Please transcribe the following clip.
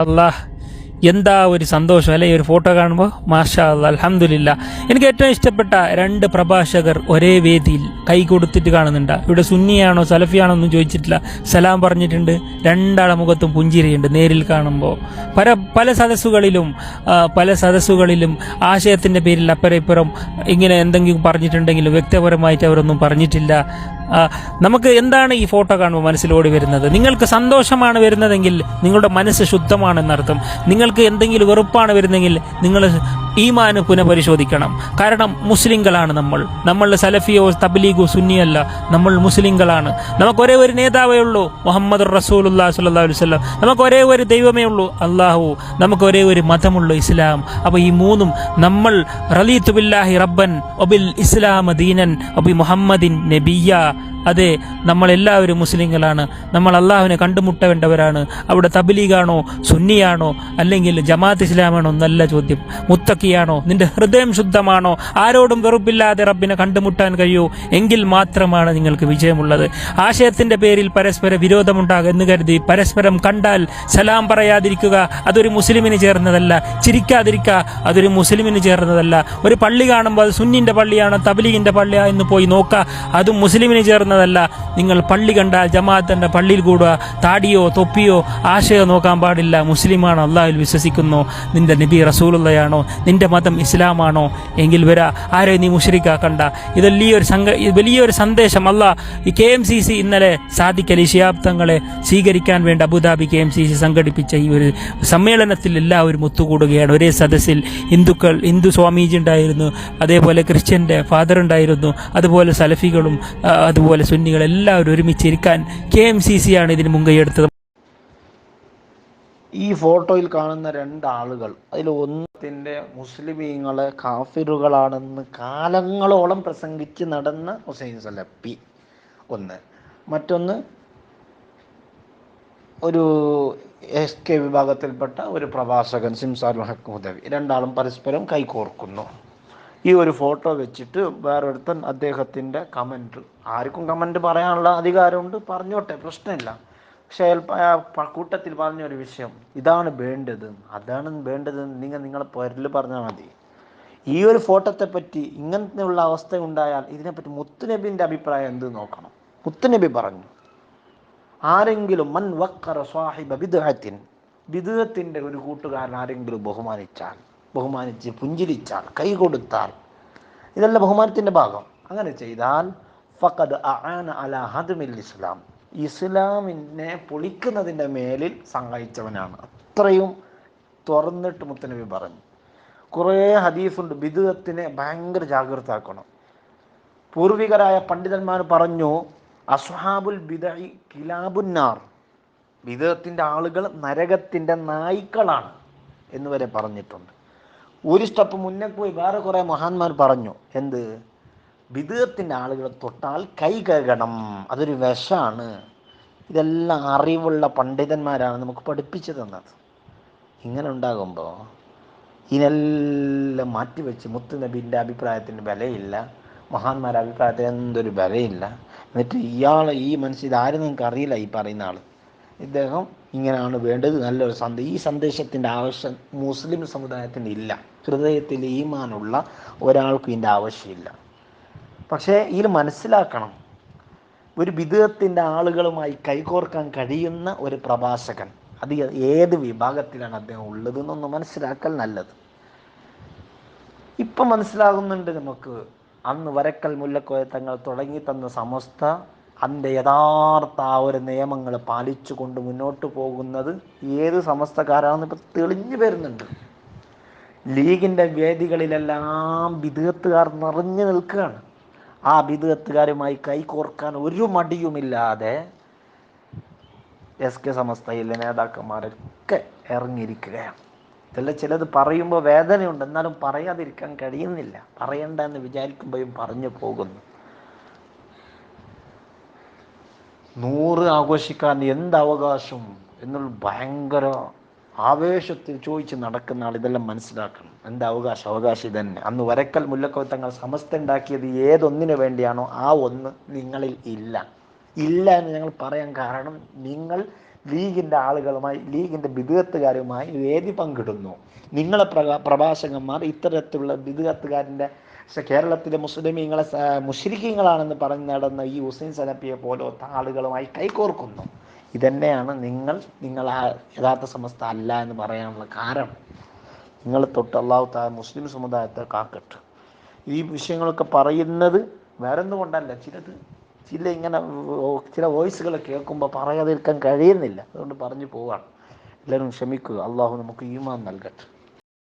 আল্লাহ എന്താ ഒരു സന്തോഷം അല്ലെ? ഈ ഒരു ഫോട്ടോ കാണുമ്പോൾ മാഷാ അലഹമില്ല എനിക്ക് ഏറ്റവും ഇഷ്ടപ്പെട്ട രണ്ട് പ്രഭാഷകർ ഒരേ വേദിയിൽ കൈ കൊടുത്തിട്ട് കാണുന്നുണ്ട്. ഇവിടെ സുന്നിയാണോ സലഫിയാണോ ഒന്നും ചോദിച്ചിട്ടില്ല. സലാം പറഞ്ഞിട്ടുണ്ട്. രണ്ടാളെ മുഖത്തും പുഞ്ചിരിയുണ്ട് നേരിൽ കാണുമ്പോൾ പല പല സദസ്സുകളിലും പല സദസ്സുകളിലും ആശയത്തിന്റെ പേരിൽ അപ്പുറം ഇപ്പുറം ഇങ്ങനെ എന്തെങ്കിലും പറഞ്ഞിട്ടുണ്ടെങ്കിലും വ്യക്തിപരമായിട്ട് അവരൊന്നും പറഞ്ഞിട്ടില്ല. നമുക്ക് എന്താണ് ഈ ഫോട്ടോ കാണുമ്പോൾ മനസ്സിലോടി വരുന്നത്? നിങ്ങൾക്ക് സന്തോഷമാണ് വരുന്നതെങ്കിൽ നിങ്ങളുടെ മനസ്സ് ശുദ്ധമാണെന്നർത്ഥം. നിങ്ങൾക്ക് എന്തെങ്കിലും വെറുപ്പാണ് വരുന്നെങ്കിൽ നിങ്ങൾ ഈമാന് പുനഃപരിശോധിക്കണം. കാരണം മുസ്ലിങ്ങളാണ് നമ്മൾ. നമ്മൾ സലഫിയോ തബ്ലീഗോ സുന്നിയല്ല. നമ്മൾ മുസ്ലിങ്ങളാണ്. നമുക്ക് ഒരേ ഒരു നേതാവേ ഉള്ളൂ മുഹമ്മദ് സ്വല്ലല്ലാഹു അലൈഹി വസല്ലം. നമുക്ക് ഒരേ ഒരു ദൈവമേ ഉള്ളൂ അള്ളാഹു നമുക്ക് ഒരേ ഒരു മതമുള്ളൂ ഇസ്ലാം. അപ്പോൾ ഈ മൂന്നും നമ്മൾ റലീത്തു ബില്ലാഹി റബ്ബൻ ഒബിൽ ഇസ്ലാം ദീനൻ ഒബി മുഹമ്മദിൻ നബിയ അതെ നമ്മളെല്ലാവരും മുസ്ലിങ്ങളാണ്. നമ്മൾ അള്ളാഹുവിനെ കണ്ടുമുട്ടേണ്ടവരാണ്. അവിടെ തബ്ലീഗാണോ സുന്നിയാണോ അല്ലെങ്കിൽ ജമാഅത്ത് ഇസ്ലാമാണോ നല്ല ചോദ്യം. മുത്തക്കിയാണോ നിന്റെ ഹൃദയം ശുദ്ധമാണോ ആരോടും വെറുപ്പില്ലാതെ റബ്ബിനെ കണ്ടുമുട്ടാൻ കഴിയൂ എങ്കിൽ മാത്രമാണ് നിങ്ങൾക്ക് വിജയമുള്ളത്. ആശയത്തിന്റെ പേരിൽ പരസ്പര വിരോധമുണ്ടാകും എന്ന് കരുതി പരസ്പരം കണ്ടാൽ സലാം പറയാതിരിക്കുക അതൊരു മുസ്ലിമിന് ചേർന്നതല്ല. ചിരിക്കാതിരിക്കുക അതൊരു മുസ്ലിമിന് ചേർന്നതല്ല. ഒരു പള്ളി കാണുമ്പോൾ അത് സുന്നിന്റെ പള്ളിയാണോ തബലീഗിന്റെ പള്ളിയാണ് എന്ന് പോയി നോക്കുക അതും മുസ്ലിമിന് ചേർന്നതല്ല നിങ്ങൾ പള്ളി കണ്ടാൽ ജമാഅത്തിന്റെ പള്ളിയിൽ കൂടുക. താടിയോ തൊപ്പിയോ ആശയോ നോക്കാൻ പാടില്ല. മുസ്ലിമാണോ അള്ളാഹിൽ വിശ്വസിക്കുന്നു. നിന്റെ നബി റസൂലുള്ളയാണോ? നിന്റെ മതം ഇസ്ലാമാണോ? എങ്കിൽ വരാ. ആരെ നീ മുഷരിക്കാക്കണ്ട ഇത് വലിയൊരു സംഘ വലിയൊരു സന്ദേശം അല്ല. ഈ കെ എം സി സി ഇന്നലെ സാധിക്കൽ ഈ ശിയാബ്ദങ്ങളെ സ്വീകരിക്കാൻ വേണ്ടി Abu Dhabi K M C C സംഘടിപ്പിച്ച ഈ ഒരു സമ്മേളനത്തിൽ എല്ലാവരും ഒത്തുകൂടുകയാണ്. ഒരേ സദസ്സിൽ ഹിന്ദുക്കൾ ഹിന്ദു സ്വാമീജി ഉണ്ടായിരുന്നു. അതേപോലെ ക്രിസ്ത്യന്റെ ഫാദർ ഉണ്ടായിരുന്നു. അതുപോലെ സലഫികളും ആ, അതുപോലെ സുന്നികൾ എല്ലാവരും ഒരുമിച്ചിരിക്കാൻ കെ എം സി സി ആണ് ഇതിന് മുൻകൈയെടുത്തത് ഈ ഫോട്ടോയിൽ കാണുന്ന രണ്ടാളുകൾ അതിൽ ഒന്നത്തിന്റെ മുസ്ലിമീങ്ങളെ കാഫിറുകളാണെന്ന് കാലങ്ങളോളം പ്രസംഗിച്ച് നടന്ന ഹുസൈൻ സലപ്പി ഒന്ന്. മറ്റൊന്ന് ഒരു എസ് കെ വിഭാഗത്തിൽപ്പെട്ട ഒരു പ്രഭാഷകൻ സിംസാർ ഹക്ക് രണ്ടാളും പരസ്പരം കൈകോർക്കുന്നു. ഈ ഒരു ഫോട്ടോ വെച്ചിട്ട് വേറൊരുത്തൻ അദ്ദേഹത്തിന്റെ കമന്റ് ആർക്കും കമന്റ് പറയാനുള്ള അധികാരമുണ്ട്. പറഞ്ഞോട്ടെ പ്രശ്നമില്ല. പക്ഷേ കൂട്ടത്തിൽ പറഞ്ഞൊരു വിഷയം ഇതാണ് വേണ്ടത്. അതാണ് വേണ്ടത്. നിങ്ങൾ നിങ്ങളെ പൊരൽ പറഞ്ഞാൽ മതി. ഈ ഒരു ഫോട്ടോത്തെ പറ്റി ഇങ്ങനെയുള്ള അവസ്ഥ ഉണ്ടായാൽ ഇതിനെപ്പറ്റി മുത്തുനബിന്റെ അഭിപ്രായം എന്ത് നോക്കണം? മുത്തുനബി പറഞ്ഞു ആരെങ്കിലും മൻ വക്കറ സ്വാഹിബ വിദുഹത്തിൻ വിദുഹത്തിന്റെ ഒരു കൂട്ടുകാരൻ ആരെങ്കിലും ബഹുമാനിച്ചാൽ ബഹുമാനിച്ച് പുഞ്ചിരിച്ചാൽ കൈ കൊടുത്താൽ. ഇതല്ല ബഹുമാനത്തിന്റെ ഭാഗം. അങ്ങനെ ചെയ്താൽ ഫഖദ് അആന അല ഹദ്മിൽ ഇസ്ലാം. ഇസ്ലാമിനെ പൊളിക്കുന്നതിന്റെ മേലിൽ സഹായിച്ചവനാണ്. അത്രയും തുറന്നിട്ട് മുത്തനബി പറഞ്ഞു. കുറേ ഹദീസുണ്ട് ബിദുഅത്തിനെ ഭയങ്കര ജാഗ്രത ആക്കണം പൂർവികരായ പണ്ഡിതന്മാർ പറഞ്ഞു അസ്ഹാബുൽ ബിദൈ കിലാബുന്നാർ വിധത്തിന്റെ ആളുകൾ നരകത്തിന്റെ നായ്ക്കളാണ് എന്ന് വരെ പറഞ്ഞിട്ടുണ്ട്. ഒരു സ്റ്റെപ്പ് മുന്നേ പോയി വേറെ കുറേ മഹാന്മാർ പറഞ്ഞു എന്ത്? വിദേഹത്തിന്റെ ആളുകളെ തൊട്ടാൽ കൈ കഴുകണം. അതൊരു വിഷമാണ്. ഇതെല്ലാം അറിവുള്ള പണ്ഡിതന്മാരാണ് നമുക്ക് പഠിപ്പിച്ചു തന്നത്. ഇങ്ങനെ ഉണ്ടാകുമ്പോൾ ഇതിനെല്ലാം മാറ്റിവെച്ച് മുത്തു നബീന്റെ അഭിപ്രായത്തിന് വിലയില്ല മഹാന്മാരുടെ അഭിപ്രായത്തിന് എന്തൊരു വിലയില്ല. എന്നിട്ട് ഇയാൾ ഈ മനുഷ്യ ഇതാരും നിങ്ങൾക്ക് അറിയില്ല ഈ പറയുന്ന ആൾ ഇദ്ദേഹം ഇങ്ങനെയാണ് വേണ്ടത് നല്ലൊരു സന്ദേശം ഈ സന്ദേശത്തിന്റെ ആവശ്യം മുസ്ലിം സമുദായത്തിന് ഇല്ല. ഹൃദയത്തിൽ ഈമാനുള്ള ഒരാൾക്കും ഇതിന്റെ ആവശ്യമില്ല. പക്ഷേ ഇതിൽ മനസ്സിലാക്കണം ഒരു വിധത്തിന്റെ ആളുകളുമായി കൈകോർക്കാൻ കഴിയുന്ന ഒരു പ്രഭാഷകൻ അത് ഏത് വിഭാഗത്തിലാണ് അദ്ദേഹം ഉള്ളത് എന്നൊന്ന് മനസ്സിലാക്കൽ നല്ലത്. ഇപ്പം മനസ്സിലാകുന്നുണ്ട് നമുക്ക് അന്ന് വരക്കൽ മുല്ലക്കോയ തങ്ങൾ തുടങ്ങി തന്ന സമസ്ത അതിന്റെ യഥാർത്ഥ ആ ഒരു നിയമങ്ങൾ പാലിച്ചുകൊണ്ട് മുന്നോട്ട് പോകുന്നത് ഏത് സമസ്തക്കാരാണെന്ന് ഇപ്പം തെളിഞ്ഞു വരുന്നുണ്ട്. ലീഗിന്റെ വേദികളിലെല്ലാം വിധേയത്തുകാർ നിറഞ്ഞു നിൽക്കുകയാണ്. ആ വിധേയത്തുകാരുമായി കൈകോർക്കാൻ ഒരു മടിയുമില്ലാതെ എസ് കെ സമസ്തയിലെ നേതാക്കന്മാരൊക്കെ ഇറങ്ങിയിരിക്കുകയാണ്. ഇതെല്ലാം ചിലത് പറയുമ്പോൾ വേദനയുണ്ട്. എന്നാലും പറയാതിരിക്കാൻ കഴിയുന്നില്ല. പറയണ്ട എന്ന് വിചാരിക്കുമ്പോഴും പറഞ്ഞു പോകുന്നു. നൂറ് ആഘോഷിക്കാൻ എന്ത് അവകാശം? എന്നുള്ള ഭയങ്കര ആവേശത്തിൽ ചോദിച്ച് നടക്കുന്ന ആൾ ഇതെല്ലാം മനസ്സിലാക്കണം. എന്റെ അവകാശം? അവകാശം ഇതന്നെ. അന്ന് വരക്കൽ മുല്ലക്കവത്തങ്ങൾ തങ്ങൾ സമസ്ത ഉണ്ടാക്കിയത് ഏതൊന്നിനു വേണ്ടിയാണോ ആ ഒന്ന് നിങ്ങളിൽ ഇല്ല. ഇല്ല എന്ന് ഞങ്ങൾ പറയാൻ കാരണം നിങ്ങൾ ലീഗിന്റെ ആളുകളുമായി ലീഗിന്റെ ബിദുകത്തുകാരുമായി വേദി പങ്കിടുന്നു. നിങ്ങളെ പ്രഭാഷകന്മാർ ഇത്തരത്തിലുള്ള ബിദുകത്തുകാരന്റെ കേരളത്തിലെ മുസ്ലിമീങ്ങളെ മുഷരിക്കീങ്ങളാണെന്ന് പറഞ്ഞ് നടന്ന ഈ ഹുസൈൻ സലഫിയെ പോലത്തെ ആളുകളുമായി കൈകോർക്കുന്നു. ഇതന്നെയാണ് നിങ്ങൾ നിങ്ങൾ ആ യഥാർത്ഥ സമസ്ത അല്ല എന്ന് പറയാനുള്ള കാരണം. നിങ്ങൾ തൊട്ട് അള്ളാഹു താ മുസ്ലിം സമുദായത്തെ കാക്കട്ട്. ഈ വിഷയങ്ങളൊക്കെ പറയുന്നത് വേറെ ഒന്നും കൊണ്ടല്ല ചിലത് ചില ഇങ്ങനെ ചില വോയിസുകൾ കേൾക്കുമ്പോൾ പറയാതിരിക്കാൻ കഴിയുന്നില്ല. അതുകൊണ്ട് പറഞ്ഞു പോവാണ്. എല്ലാവരും ക്ഷമിക്കുക. അള്ളാഹു നമുക്ക് ഈമാൻ നൽകട്ടെ.